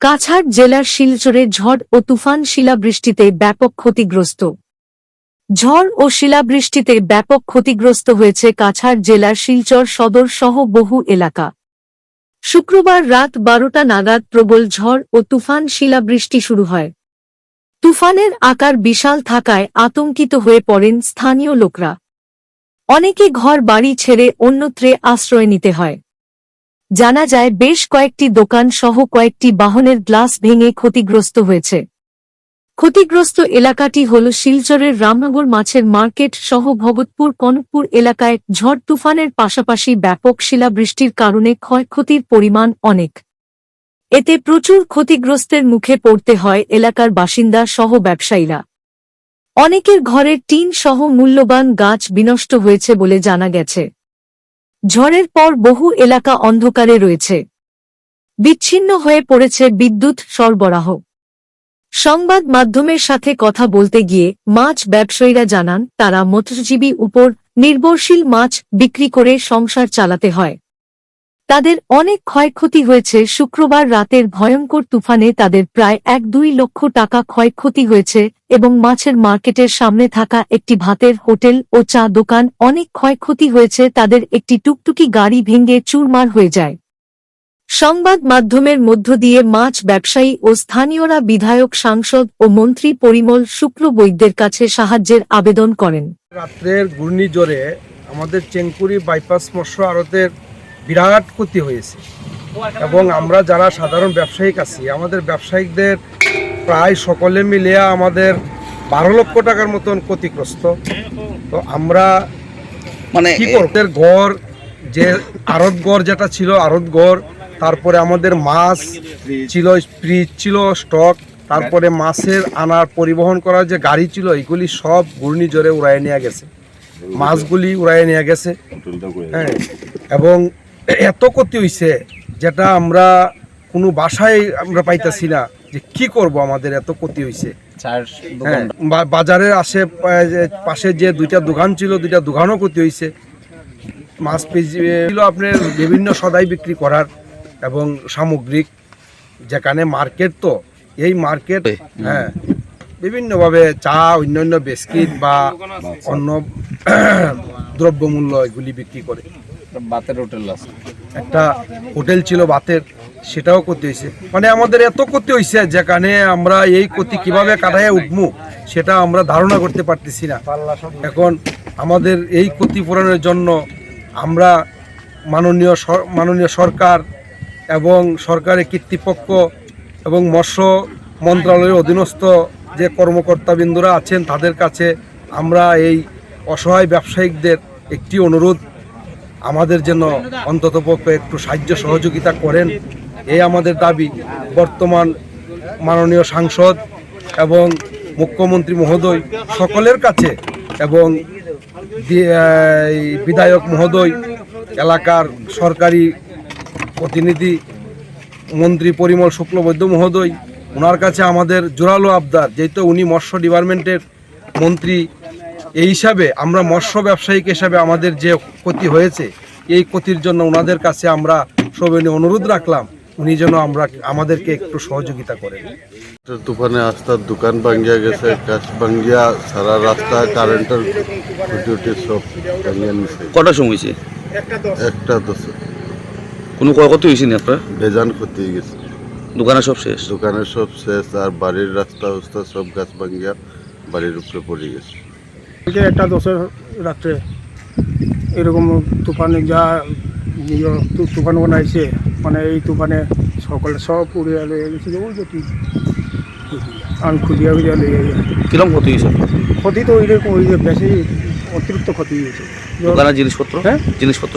কাছাড় জেলার শিলচরে ঝড় ও তুফান শিলাবৃষ্টিতে ব্যাপক ক্ষতিগ্রস্ত। ঝড় ও শিলাবৃষ্টিতে ব্যাপক ক্ষতিগ্রস্ত হয়েছে কাছাড় জেলার শিলচর সদর সহ বহু এলাকা। শুক্রবার রাত বারোটা নাগাদ প্রবল ঝড় ও তুফান শিলাবৃষ্টি শুরু হয়। তুফানের আকার বিশাল থাকায় আতঙ্কিত হয়ে পড়েন স্থানীয় লোকরা। অনেকে ঘর বাড়ি ছেড়ে অন্যত্রে আশ্রয় নিতে হয়। জানা যায় বেশ কয়েকটি দোকান সহ কয়েকটি বাহনের গ্লাস ভেঙে ক্ষতিগ্রস্ত হয়েছে। ক্ষতিগ্রস্ত এলাকাটি হল শিলচরের রামনগর মাছের মার্কেট সহ ভগতপুর কনকপুর এলাকায় ঝড় তুফানের পাশাপাশি ব্যাপক শিলাবৃষ্টির কারণে ক্ষয়ক্ষতির পরিমাণ অনেক। এতে প্রচুর ক্ষতিগ্রস্তের মুখে পড়তে হয় এলাকার বাসিন্দা সহ ব্যবসায়ীরা। অনেকের ঘরের টিন সহ মূল্যবান গাছ বিনষ্ট হয়েছে বলে জানা গেছে। ঝড়ের পর বহু এলাকা অন্ধকারে রয়েছে। বিচ্ছিন্ন হয়ে পড়েছে বিদ্যুৎ সরবরাহ। সংবাদ মাধ্যমের সাথে কথা বলতে গিয়ে মাছ ব্যবসায়ীরা জানান, তারা মৎস্যজীবী উপর নির্ভরশীল মাছ বিক্রি করে সংসার চালাতে হয়। তাদের অনেক ক্ষয়ক্ষতি হয়েছে। শুক্রবার রাতের ভয়ঙ্কর তুফানে তাদের প্রায় এক দুই লক্ষ টাকা ক্ষয়ক্ষতি হয়েছে এবং মাছের মার্কেটের সামনে থাকা একটি ভাতের হোটেল ও চা দোকান অনেক ক্ষয়ক্ষতি হয়েছে। তাদের একটি টুকটুকি গাড়ি ভেঙে চুরমার হয়ে যায়। সংবাদ মাধ্যমের মধ্য দিয়ে মাছ ব্যবসায়ী ও স্থানীয়রা বিধায়ক, সাংসদ ও মন্ত্রী পরিমল শুক্ল বৈদ্যের কাছে সাহায্যের আবেদন করেন। রাত্রের ঘূর্ণিঝড়ে আমাদের চেঙ্কুরি বাইপাস মৎস্য আড়তের বিরাট ক্ষতি হয়েছে। এবং আমরা যারা সাধারণ ব্যবসায়িক আছি আমাদের ব্যবসায়িকদের প্রায় সকলে মিলিয়ে আমাদের বারো লক্ষ টাকার মতন ক্ষতিগ্রস্ত। তো আমরা মানে কি করতে ঘর যে আড়ত ঘর যেটা ছিল আড়ত ঘর তারপরে আমাদের মাছ ছিল ফ্রিজ ছিল স্টক তারপরে মাছের আনার পরিবহন করার যে গাড়ি ছিল এগুলি সব ঘূর্ণিঝড়ে উড়াই নিয়ে গেছে। মাছগুলি উড়াই নিয়ে গেছে। হ্যাঁ এবং এত ক্ষতি হয়েছে যেটা আমরা কোনো বাসায় আমরা পাইতেছি না যে কি করব আমাদের এত ক্ষতি হয়েছে হ্যাঁ বাজারের আশে পাশে যে দুইটা দোকান ছিল দুইটা দোকানও ক্ষতি হয়েছে মাছ ছিল আপনার বিভিন্ন সদাই বিক্রি করার এবং সামগ্রিক যেখানে মার্কেট তো এই মার্কেট হ্যাঁ বিভিন্নভাবে চা অন্যান্য বিস্কিট বা অন্য দ্রব্যমূল্য এগুলি বিক্রি করে। বাতের হোটেল আছে। একটা হোটেল ছিল বাতের, সেটাও ক্ষতি হয়েছে। মানে আমাদের এত ক্ষতি হয়েছে যেখানে আমরা এই ক্ষতি কীভাবে কাটাইয়া উঠবো, সেটা আমরা ধারণা করতে পারতেছি না। এখন আমাদের এই ক্ষতিপূরণের জন্য আমরা মাননীয় মাননীয় সরকার এবং সরকারের কর্তৃপক্ষ এবং মৎস্য মন্ত্রণালয়ের অধীনস্থ যে কর্মকর্তাবৃন্দরা আছেন, তাদের কাছে আমরা এই অসহায় ব্যবসায়িকদের একটি অনুরোধ আমাদের জন্য অন্ততপক্ষে একটু সাহায্য সহযোগিতা করেন, এই আমাদের দাবি। বর্তমান মাননীয় সাংসদ এবং মুখ্যমন্ত্রী মহোদয় সকলের কাছে এবং বিধায়ক মহোদয়, এলাকার সরকারি প্রতিনিধি, মন্ত্রী পরিমল শুক্লবৈদ্য মহোদয় ওনার কাছে আমাদের জোরালো আবদার, যেহেতু উনি মৎস্য ডিপার্টমেন্টের মন্ত্রী এই হিসাবে আমরা মৎস্য ব্যবসায়িক হিসাবে আমাদের যে ক্ষতি হয়েছে এই ক্ষতির জন্য ওনাদের কাছে আমরা সবাই অনুরোধ রাখলাম। উনি যেন আমরা আমাদেরকে একটু সহযোগিতা করেন। তো তুফানে আস্তার দোকান ভাঙ্গিয়া গেছে গাছ ভাঙ্গিয়া সারা রাস্তা কারেন্টের খুঁটি সব ভাঙ্গিয়া নিছে। কটার সময় হয়েছে? একটা দশ। কোনো ক্ষয়ক্ষতি হয়েছে না আপনার? বেজান ক্ষতি হয়ে গেছে। দোকানে সব শেষ? দোকানের সব শেষ আর বাড়ির রাস্তা উস্তা সব গাছ ভাঙ্গিয়া বাড়ির উপরে পড়ে গেছে। থেকে একটা দশের রাত্রে এরকম তুফানে যা তুফান বানাইছে মানে এই তুফানে সকলে সব উড়িয়া লয়ে গেছিল ওই যে আমি খুঁজিয়া খুঁজিয়া লইয়া গেছি কিরম ক্ষতি হয়েছে? ক্ষতি তো ওই রকম ওই যে বেশি অতিরিক্ত ক্ষতি হয়েছে। দোকানের জিনিসপত্র? হ্যাঁ? জিনিসপত্র